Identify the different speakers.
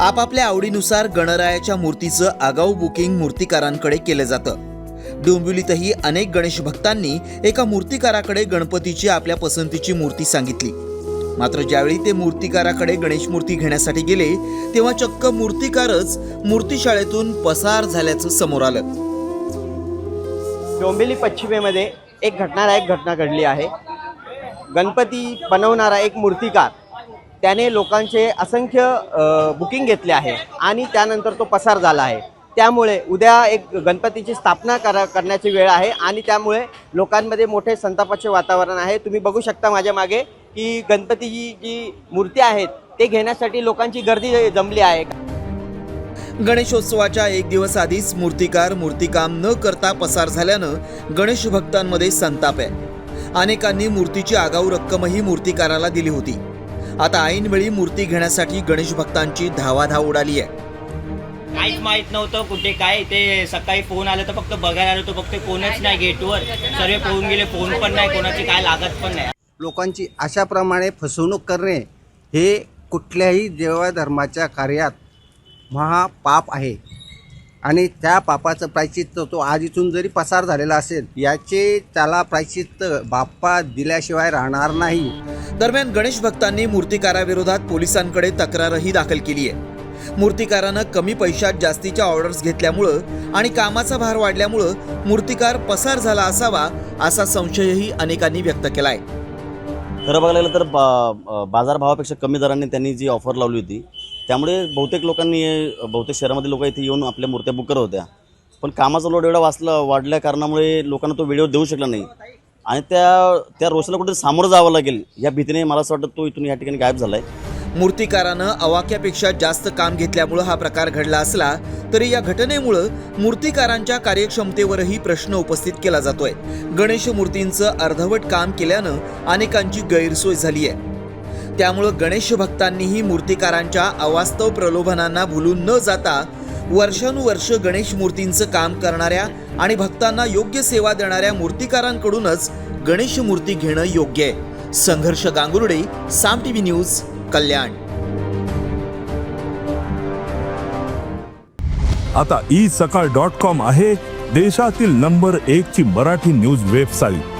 Speaker 1: आपापल्या आवडीनुसार गणरायाच्या मूर्तीचं आगाऊ बुकिंग मूर्तिकारांकडे केलं जातं. डोंबिवलीतही अनेक गणेश भक्तांनी एका मूर्तिकाराकडे गणपतीची आपल्या पसंतीची मूर्ती सांगितली. मात्र ज्यावेळी ते मूर्तिकाराकडे गणेश मूर्ती घेण्यासाठी गेले तेव्हा चक्क मूर्तिकारच मूर्तिशाळेतून पसार झाल्याचं समोर आलं.
Speaker 2: डोंबिवली पश्चिमेमध्ये एक घटनादायक घटना घडली आहे. गणपती बनवणारा एक मूर्तिकार त्याने लोकांचे असंख्य बुकिंग घेतले आहे आणि त्यानंतर तो पसार झाला आहे. त्यामुळे उद्या एक गणपतीची स्थापना करा करण्याची वेळ आहे आणि त्यामुळे लोकांमध्ये मोठे संतापाचे वातावरण आहे. तुम्ही बघू शकता माझ्या मागे की गणपतीची जी मूर्ती आहेत ते घेण्यासाठी लोकांची गर्दी जमली आहे.
Speaker 1: गणेशोत्सवाच्या एक दिवस आधीच मूर्तिकार मूर्तिकाम न करता पसार झाल्यानं गणेश भक्तांमध्ये संताप आहे. अनेकांनी मूर्तीची आगाऊ रक्कमही मूर्तिकाराला दिली होती. आता ऐनवेळी मूर्ती घेण्यासाठी गणेश भक्तांची धावाधाव उडाली आहे.
Speaker 3: काहीच माहीत नव्हतं कुठे काय ते सकाळी फोन आलं तर फक्त बघायला आलो तर फक्त कोणच नाही गेटवर. सर्व पळून गेले फोन पण नाही कोणाची काय लागत पण नाही.
Speaker 4: लोकांची अशाप्रमाणे फसवणूक करणे हे कुठल्याही देवधर्माच्या कार्यात महापाप आहे. आणि त्या पापाचं प्रायचित्त तो आज इथून जरी पसार झालेला असेल याचे त्याला प्रायचित्त बाप्पा दिल्याशिवाय राहणार नाही.
Speaker 1: दरम्यान गणेश भक्तांनी मूर्तिकाराविरोधात पोलिसांकडे तक्रारही दाखल केली आहे. मूर्तिकारानं कमी पैशात जास्तीच्या ऑर्डर्स घेतल्यामुळं आणि कामाचा भार वाढल्यामुळं मूर्तिकार पसार झाला असावा असा संशयही अनेकांनी व्यक्त केलाय.
Speaker 5: खरं बघायला गेलं तर बा बाजारभावापेक्षा कमी दराने त्यांनी जी ऑफर लावली होती त्यामुळे बहुतेक लोकांनी बहुतेक शहरामध्ये लोक इथे येऊन आपल्या मूर्त्या बुक करत होत्या. पण कामाचा लोड एवढा वाचला वाढल्या कारणामुळे लोकांना तो वेळेवर देऊ शकला नाही. आणि त्या त्या रोषाला कुठे सामोरं जावं लागेल या भीतीने मला असं वाटतं तो इथून या ठिकाणी गायब झाला आहे
Speaker 1: मूर्तिकारानं अवाक्यापेक्षा जास्त काम घेतल्यामुळं हा प्रकार घडला असला तरी या घटनेमुळं मूर्तिकारांच्या कार्यक्षमतेवरही प्रश्न उपस्थित केला जातोय. गणेश मूर्तींचं अर्धवट काम केल्यानं अनेकांची गैरसोय झाली आहे त्यामुळं गणेश भक्तांनीही मूर्तिकारांच्या अवास्तव प्रलोभनांना भुलून न जाता वर्षानुवर्ष गणेश मूर्तींचं काम करणाऱ्या आणि भक्तांना योग्य सेवा देणाऱ्या मूर्तिकारांकडूनच गणेश मूर्ती घेणं योग्य आहे. Sangharsh Gangurde Saam T V news Kalyan.
Speaker 6: आता ई सकाळ डॉट कॉम आहे देशातील नंबर एक ची मराठी न्यूज वेबसाईट.